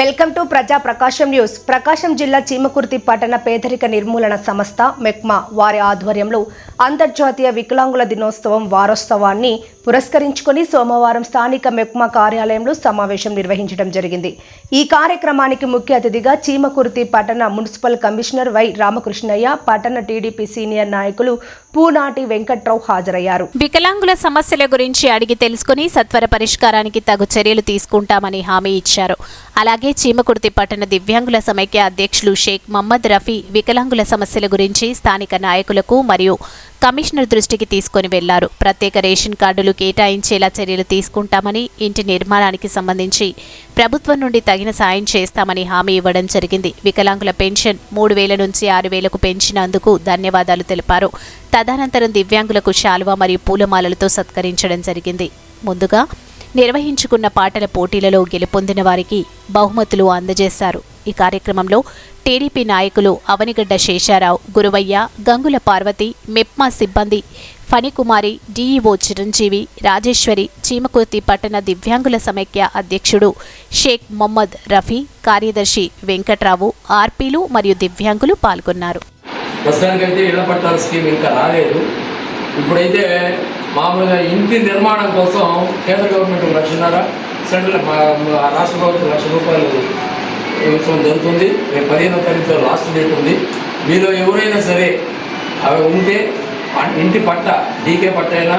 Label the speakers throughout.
Speaker 1: Welcome to ప్రజా ప్రకాశం news. ప్రకాశం జిల్లా చీమకుర్తి పట్టణ పేదరిక నిర్మూలన సంస్థ మెక్మా వారి ఆధ్వర్యంలో అంతర్జాతీయ వికలాంగుల దినోత్సవం వారోత్సవాన్ని పురస్కరించుకొని సోమవారం స్థానిక మెక్మా కార్యాలయంలో సమావేశం నిర్వహించడం జరిగింది. ఈ కార్యక్రమానికి ముఖ్య అతిథిగా చీమకుర్తి పట్టణ మున్సిపల్ కమిషనర్ వై రామకృష్ణయ్య పట్టణ టీడీపీ సీనియర్ నాయకులు పూనాటి వెంకట్రావు హాజరయ్యారు.
Speaker 2: వికలాంగుల సమస్యల గురించి అడిగి తెలుసుకుని సత్వర పరిష్కారానికి తగు చర్యలు తీసుకుంటామని హామీ ఇచ్చారు. అలాగే చీమకుర్తి పట్టణ దివ్యాంగుల సమైక్య అధ్యక్షులు షేక్ మహమ్మద్ రఫీ వికలాంగుల సమస్యల గురించి స్థానిక నాయకులకు మరియు కమిషనర్ దృష్టికి తీసుకొని వెళ్ళారు. ప్రత్యేక రేషన్ కార్డులు కేటాయించేలా చర్యలు తీసుకుంటామని ఇంటి నిర్మాణానికి సంబంధించి ప్రభుత్వం నుండి తగిన సాయం చేస్తామని హామీ ఇవ్వడం జరిగింది. వికలాంగుల పెన్షన్ మూడు వేల నుంచి ఆరు వేలకు పెంచినందుకు ధన్యవాదాలు తెలిపారు. తదనంతరం దివ్యాంగులకు శాలువా మరియు పూలమాలలతో సత్కరించడం జరిగింది. ముందుగా నిర్వహించుకున్న పాటల పోటీలలో గెలుపొందిన వారికి బహుమతులు అందజేశారు. ఈ కార్యక్రమంలో టీడీపీ నాయకులు అవనిగడ్డ శేషారావు గురువయ్య గంగుల పార్వతి మెప్మా సిబ్బంది ఫణికుమారి డీఈఓ చిరంజీవి రాజేశ్వరి చీమకుర్తి పట్టణ దివ్యాంగుల సమైక్య అధ్యక్షుడు షేక్ మొహమ్మద్ రఫీ కార్యదర్శి వెంకట్రావు ఆర్పీలు మరియు దివ్యాంగులు పాల్గొన్నారు.
Speaker 3: ప్రస్తుతానికైతే ఇళ్ళ పట్టాల స్కీమ్ ఇంకా రాలేదు. ఇప్పుడైతే మామూలుగా ఇంటి నిర్మాణం కోసం కేంద్ర గవర్నమెంట్ లక్షన్నర సెంట్రల్ రాష్ట్ర ప్రభుత్వం లక్ష రూపాయలు ఉత్సవం జరుగుతుంది? రేపు పదిహేనో తారీఖుతో లాస్ట్ డేట్ ఉంది. మీలో ఎవరైనా సరే అవి ఉంటే ఇంటి పట్ట డీకే పట్ట అయినా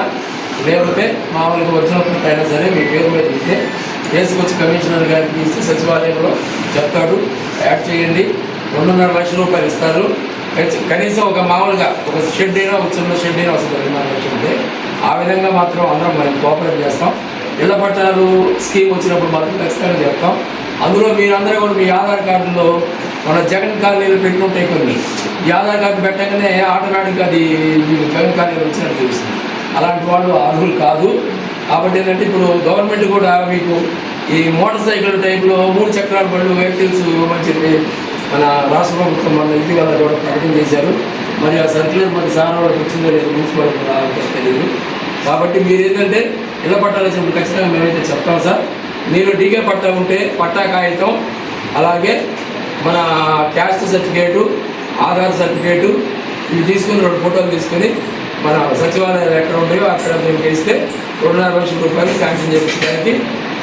Speaker 3: లేకపోతే మామూలుగా వచ్చినప్పుడు అయినా సరే మీ పేరు మీద ఇస్తే వేసుకొచ్చి కమిషనర్ గారికి ఇస్తే సచివాలయంలో చెప్తాడు. యాడ్ చేయండి. రెండున్నర లక్షల రూపాయలు ఇస్తారు. కనీసం ఒక మామూలుగా ఒక షెడ్ అయినా ఒక చిన్న షెడ్ అయినా వస్తుంది. రెండున్నర లక్షలు ఆ విధంగా మాత్రం అందరం మనం కోఆపరేట్ చేస్తాం. ఇళ్ళ పట్టాలు స్కీమ్ వచ్చినప్పుడు మాత్రం ఖచ్చితంగా చెప్తాం. అందులో మీరందరూ కూడా మీ ఆధార్ కార్డులో మన జగన్ కాలనీలు పెట్టుకుంటే కొన్ని. ఈ ఆధార్ కార్డు పెట్టగానే ఆటోమేటిక్గా అది మీకు జగన్ కాలనీలో వచ్చినట్టు తెలుస్తుంది. అలాంటి వాళ్ళు అర్హులు కాదు. కాబట్టి ఏంటంటే ఇప్పుడు గవర్నమెంట్ కూడా మీకు ఈ మోటార్ సైకిల్ టైప్లో మూడు చక్రాల బండ్లు వెహికల్స్ ఇవ్వమని చెప్పి మన రాష్ట్ర ప్రభుత్వం మన ఇటీవల కూడా ప్రకటన చేశారు. మరి ఆ సర్క్యులర్ మన సార్ వాళ్ళకి వచ్చిందో లేదు మున్సిపాలిటీ తెలియదు. కాబట్టి మీరు ఏంటంటే ఇళ్ళ పట్టాల్సినప్పుడు ఖచ్చితంగా మేమైతే చెప్తాం సార్. మీరు డీకే పట్టా ఉంటే పట్టా కాగితం అలాగే మన క్యాస్ట్ సర్టిఫికేటు ఆధార్ సర్టిఫికేటు ఇవి తీసుకుని రెండు ఫోటోలు తీసుకుని మన సచివాలయాలు ఎక్కడ ఉంటాయో అక్కడ మేము ఇస్తే రెండున్నర లక్షల రూపాయలు శాంక్షన్ చేయించడానికి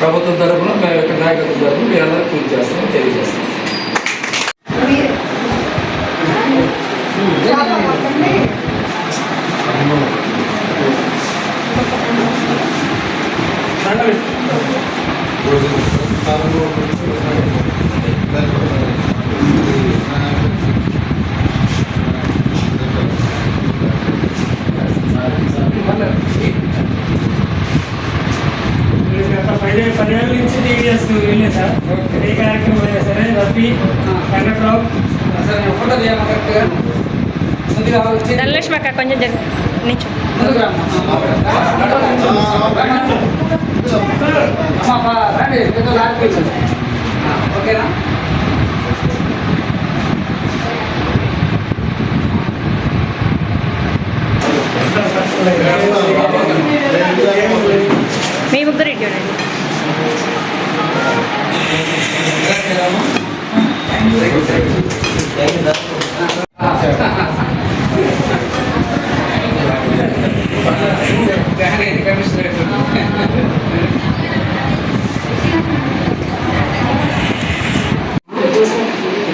Speaker 3: ప్రభుత్వం తరఫున మేము ఇక్కడ నాయకత్వం తరఫున మీరు అందరూ పూర్తి చేస్తామని తెలియజేస్తాం.
Speaker 4: గత పది పదేళ్ళ నుంచి టీవీఎస్ వెళ్ళే సార్ ఏ కార్యక్రమం సరే రఫీ వెంకట్రావు
Speaker 3: సార్ తీయాలి కరెక్ట్గా.
Speaker 5: ధనలక్ష్మి అక్క కొంచెం జరి నిచ్చు
Speaker 3: ఓకేనా
Speaker 5: మీ ముగ్గురు ఇటు చూడండి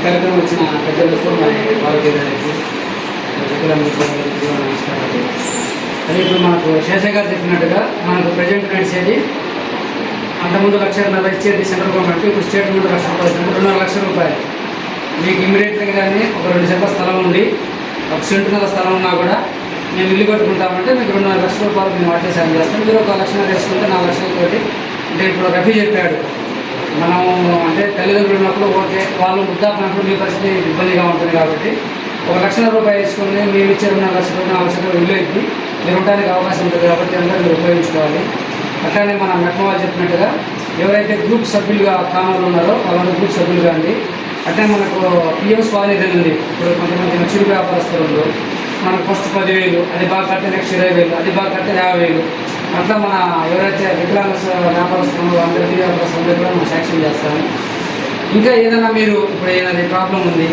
Speaker 3: ఈ కార్యక్రమం వచ్చిన పెద్దలకు మరి వాళ్ళకి నమస్కారాలు అదే ఇప్పుడు మనకు శేషయ్య గారు చెప్పినట్టుగా మనకు ప్రజెంట్ నడిచేది అంతకుముందు లక్ష నలభై ఇచ్చేది సెంట్రల్ గవర్నమెంట్ ఇప్పుడు స్టేట్ ముందు లక్ష రూపాయలు రెండున్నర లక్షల రూపాయలు. మీకు ఇమీడియట్గా కానీ ఒక రెండు సెంట్ల స్థలం ఉండి ఒక సెంటున్నర స్థలం ఉన్నా కూడా మేము ఇల్లు కట్టుకుంటామంటే మీకు రెండున్నర లక్షల రూపాయలు మేము వాటే సాయం చేస్తాం. మీరు ఒక లక్షలు వేసుకుంటే నాలుగు లక్షలతోటి అంటే ఇప్పుడు రఫీ చెప్పాడు. మనం అంటే తల్లిదండ్రులు ఉన్నప్పుడు ఓకే వాళ్ళు వృద్ధాప్నప్పుడు మీ పరిస్థితి ఇబ్బందిగా ఉంటుంది కాబట్టి ఒక లక్షల రూపాయలు వేసుకుని మేము ఇచ్చే రెండు లక్షల రూపాయలు నాలుగు లక్షల ఇల్లు ఎక్కి మీరు ఉండడానికి అవకాశం ఉంటుంది కాబట్టి అందరూ మీరు ఉపయోగించుకోవాలి. అట్లానే మన మెట్టవాళ్ళు చెప్పినట్టుగా ఎవరైతే గ్రూప్ సభ్యులుగా కామన్లు ఉన్నారో వాళ్ళందరూ గ్రూప్ సభ్యులు అండి. అట్లే మనకు పిఎం స్వానిధి ఉంది. ఇప్పుడు కొంతమంది చిరు వ్యాపారస్తులు మనకు ఫస్ట్ పదివేలు అది బాగా కడితే నెక్స్ట్ ఇరవై వేలు అది బాగా కడితే యాభై వేలు. మొత్తం మన ఎవరైతే వికలాంగ వ్యాపారస్తులు అందరికీ వ్యాపారస్తులు కూడా మనం శాంక్షన్ చేస్తాము.
Speaker 6: ఇంకా ఏదైనా మీరు ఇప్పుడు ఏదైనా ప్రాబ్లం ఉంది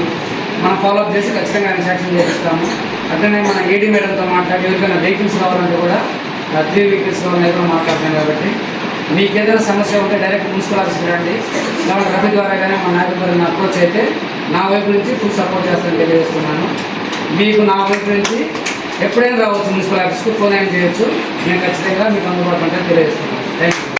Speaker 6: మనం ఫాలోఅప్ చేసి ఖచ్చితంగా ఆయన శాంక్షన్ చేపిస్తాము. అట్లనే మన ఏడీ మేడంతో మాట్లాడి ఎవరికైనా వెహికల్స్ కావాలంటే కూడా త్రీ వెహికల్స్ కావాలని కూడా మాట్లాడుతున్నాం కాబట్టి మీకు ఏదైనా సమస్య ఉంటే డైరెక్ట్ మున్సిపల్ ఆఫీస్కి రండి. లేకపోతే రవి ద్వారా కానీ మా నాయకులు అప్రోచ్ అయితే నా వైపు నుంచి ఫుల్ సపోర్ట్ చేస్తానని తెలియజేస్తున్నాను. మీకు నా వైపు నుంచి ఎప్పుడైనా రావచ్చు మున్సిపల్ ఆఫీస్కి ఫోన్ అయినా చేయొచ్చు. నేను ఖచ్చితంగా మీకు అందుబాటులో ఉంటానని తెలియజేస్తున్నాను.